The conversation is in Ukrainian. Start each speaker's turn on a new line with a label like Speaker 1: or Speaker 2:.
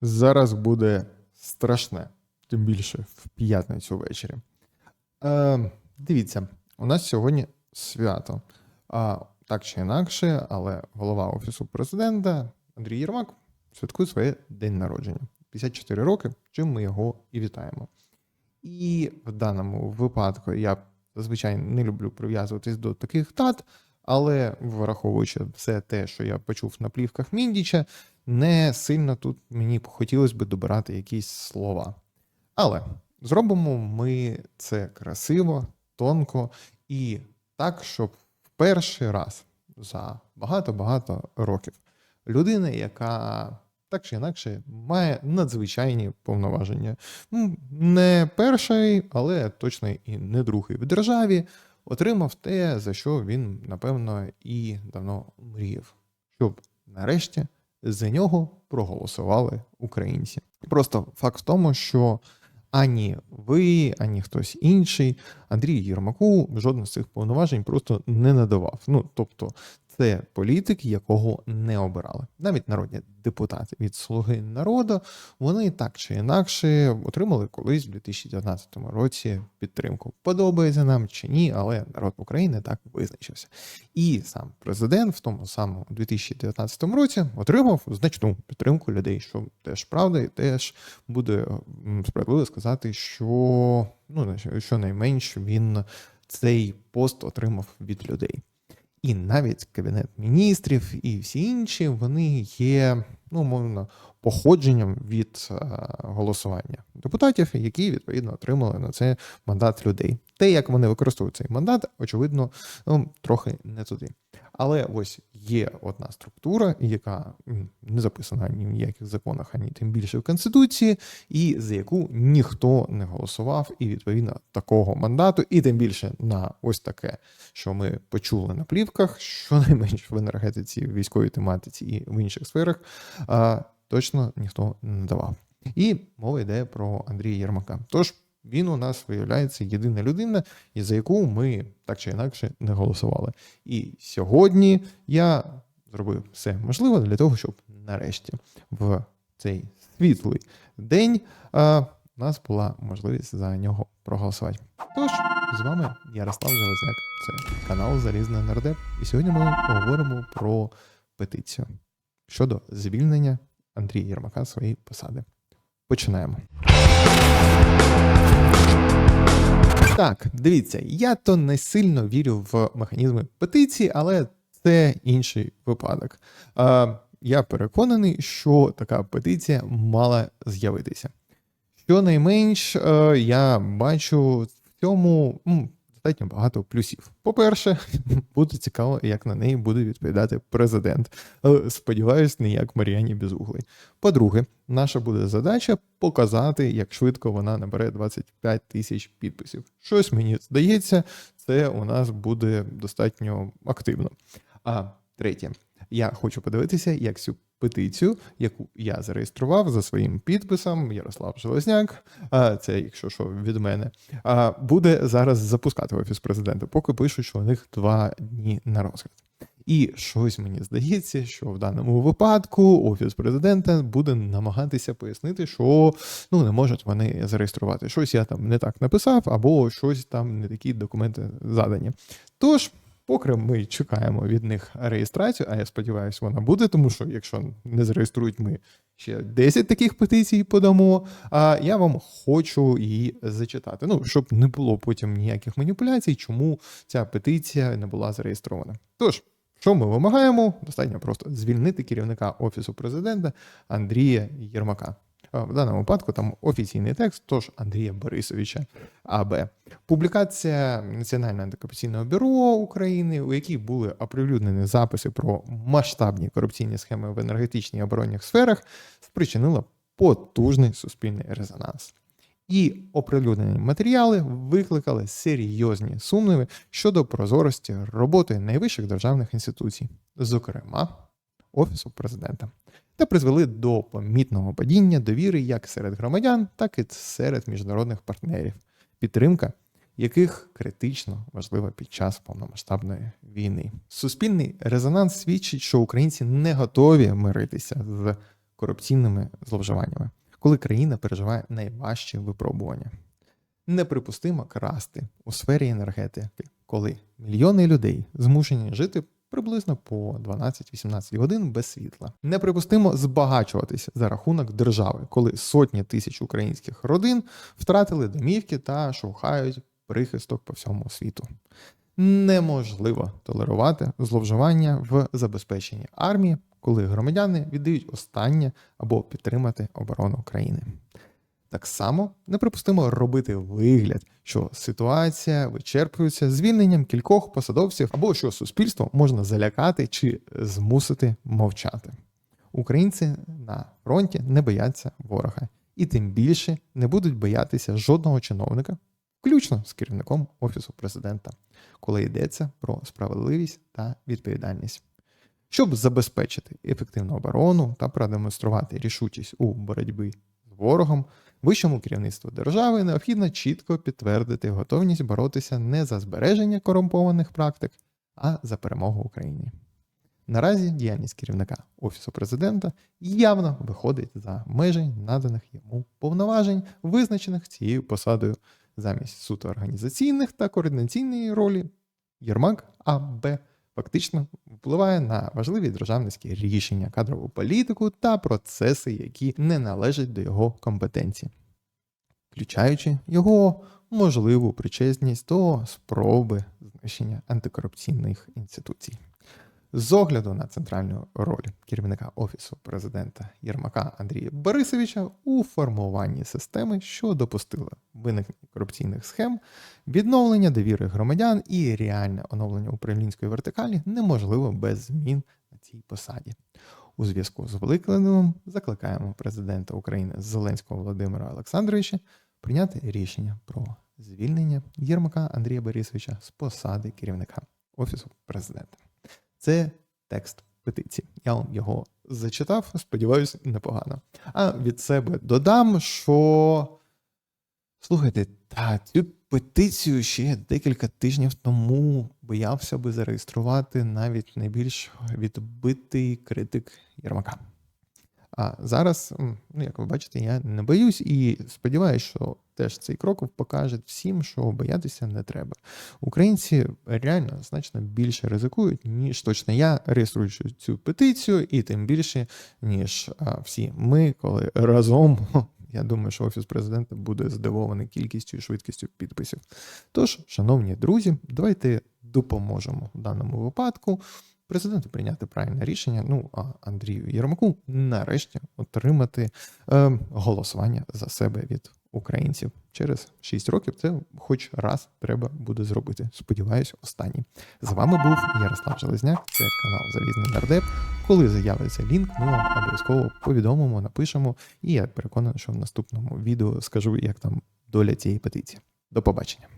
Speaker 1: Зараз буде страшне, тим більше в п'ятницю ввечері. Е, дивіться, у нас сьогодні свято. А, так чи інакше, але голова Офісу президента Андрій Єрмак святкує своє день народження. 54 роки, чим ми його і вітаємо. І в даному випадку я зазвичай не люблю прив'язуватись до таких дат, але враховуючи все те, що я почув на плівках Міндіча, не сильно тут мені хотілося б добирати якісь слова. Але зробимо ми це красиво, тонко і так, щоб в перший раз за багато-багато років людина, яка так чи інакше має надзвичайні повноваження. Не перший, але точно і не другий в державі, отримав те, за що він, напевно, і давно мріяв, щоб нарешті за нього проголосували українці. Просто факт в тому, що ані ви, ані хтось інший Андрій Єрмаку жодних з цих повноважень просто не надавав. Ну тобто, це політик, якого не обирали. Навіть народні депутати від Слуги народу вони так чи інакше отримали колись в 2019 році підтримку. Подобається нам чи ні, але народ України так визначився. І сам президент в тому самому 2019 році отримав значну підтримку людей, що теж правда, і теж буде справедливо сказати, що ну що найменш він цей пост отримав від людей. І навіть кабінет міністрів і всі інші вони є, ну мовно, походженням від е, голосування депутатів, які відповідно отримали на це мандат людей. Те, як вони використовують цей мандат, очевидно, ну, трохи не туди. Але ось є одна структура, яка не записана ні в ніяких законах, ані тим більше в конституції, і за яку ніхто не голосував, і відповідно такого мандату, і тим більше на ось таке, що ми почули на плівках, щонайменш в енергетиці, в військовій тематиці і в інших сферах, точно ніхто не давав. І мова йде про Андрія Єрмака. Тож він у нас виявляється єдина людина, і за яку ми так чи інакше не голосували. І сьогодні я зробив все можливе для того, щоб нарешті в цей світлий день у нас була можливість за нього проголосувати. Тож з вами Ярослав Железняк, це канал Залізна Нардеп. І сьогодні ми поговоримо про петицію щодо звільнення Андрія Єрмака своєї посади. Починаємо. Так, дивіться, я то не сильно вірю в механізми петиції, але це інший випадок. Е, я переконаний, що така петиція мала з'явитися. Щонайменш, е, я бачу в цьому достатньо багато плюсів. По-перше, буде цікаво, як на неї буде відповідати президент. Е, Сподіваюсь, не як Мар'яні Безуглий. По-друге, наша буде задача показати, як швидко вона набере 25 тисяч підписів. Щось мені здається, це у нас буде достатньо активно. А третє, я хочу подивитися, як цю петицію, яку я зареєстрував за своїм підписом, Ярослав Железняк, а це, якщо що, від мене, а, буде зараз запускати в офіс президента, поки пишуть, що у них два дні на розгляд. І щось мені здається, що в даному випадку офіс президента буде намагатися пояснити, що ну не можуть вони зареєструвати. Щось я там не так написав, або щось там не такі документи задані. Тож. Поки ми чекаємо від них реєстрацію, а я сподіваюся, вона буде, тому що якщо не зареєструють, ми ще 10 таких петицій подамо. А я вам хочу її зачитати. Ну, щоб не було потім ніяких маніпуляцій, чому ця петиція не була зареєстрована. Тож, що ми вимагаємо? Достатньо просто звільнити керівника офісу президента Андрія Єрмака. В даному випадку там офіційний текст, тож Андрія Борисовича АБ. Публікація Національного антикорупційного бюро України, у якій були оприлюднені записи про масштабні корупційні схеми в енергетичній і оборонних сферах, спричинила потужний суспільний резонанс. І оприлюднені матеріали викликали серйозні сумніви щодо прозорості роботи найвищих державних інституцій, зокрема Офісу президента, та призвели до помітного падіння довіри як серед громадян, так і серед міжнародних партнерів, підтримка яких критично важлива під час повномасштабної війни. Суспільний резонанс свідчить, що українці не готові миритися з корупційними зловживаннями, коли країна переживає найважчі випробування. Неприпустимо красти у сфері енергетики, коли мільйони людей змушені жити приблизно по 12-18 годин без світла. Неприпустимо збагачуватися за рахунок держави, коли сотні тисяч українських родин втратили домівки та шукають прихисток по всьому світу. Неможливо толерувати зловживання в забезпеченні армії, коли громадяни віддають останнє або підтримати оборону країни. Так само неприпустимо робити вигляд, що ситуація вичерпується звільненням кількох посадовців або що суспільство можна залякати чи змусити мовчати. Українці на фронті не бояться ворога і тим більше не будуть боятися жодного чиновника, включно з керівником Офісу президента, коли йдеться про справедливість та відповідальність. Щоб забезпечити ефективну оборону та продемонструвати рішучість у боротьбі ворогом, вищому керівництву держави необхідно чітко підтвердити готовність боротися не за збереження корумпованих практик, а за перемогу України. Наразі діяльність керівника Офісу президента явно виходить за межі наданих йому повноважень, визначених цією посадою замість суто організаційних та координаційної ролі. Єрмак АБ фактично впливає на важливі державницькі рішення, кадрову політику та процеси, які не належать до його компетенції, включаючи його можливу причесність до спроби знищення антикорупційних інституцій. З огляду на центральну роль керівника Офісу президента Єрмака Андрія Борисовича у формуванні системи, що допустила виникнення корупційних схем, відновлення довіри громадян і реальне оновлення управлінської вертикалі неможливо без змін на цій посаді. У зв'язку з викладеним закликаємо президента України Зеленського Володимира Олександровича прийняти рішення про звільнення Єрмака Андрія Борисовича з посади керівника Офісу президента. Це текст петиції. Я вам його зачитав, сподіваюся, непогано. А від себе додам, що. Слухайте, та цю петицію ще декілька тижнів тому боявся би зареєструвати навіть найбільш відбитий критик Єрмака. А зараз, ну як ви бачите, я не боюсь і сподіваюся, що теж цей крок покаже всім, що боятися не треба. Українці реально значно більше ризикують, ніж точно я, реєструючи цю петицію, і тим більше, ніж всі ми, коли разом. Я думаю, що офіс президента буде здивований кількістю і швидкістю підписів. Тож, шановні друзі, давайте допоможемо в даному випадку президенту прийняти правильне рішення. Ну а Андрію Єрмаку нарешті отримати е, голосування за себе від українців через 6 років. Це хоч раз треба буде зробити. Сподіваюсь, останній. З вами був Ярослав Железняк. Це канал Залізний Нардеп. Коли з'явиться лінк, ми вам обов'язково повідомимо, напишемо. І я переконаний, що в наступному відео скажу, як там доля цієї петиції. До побачення.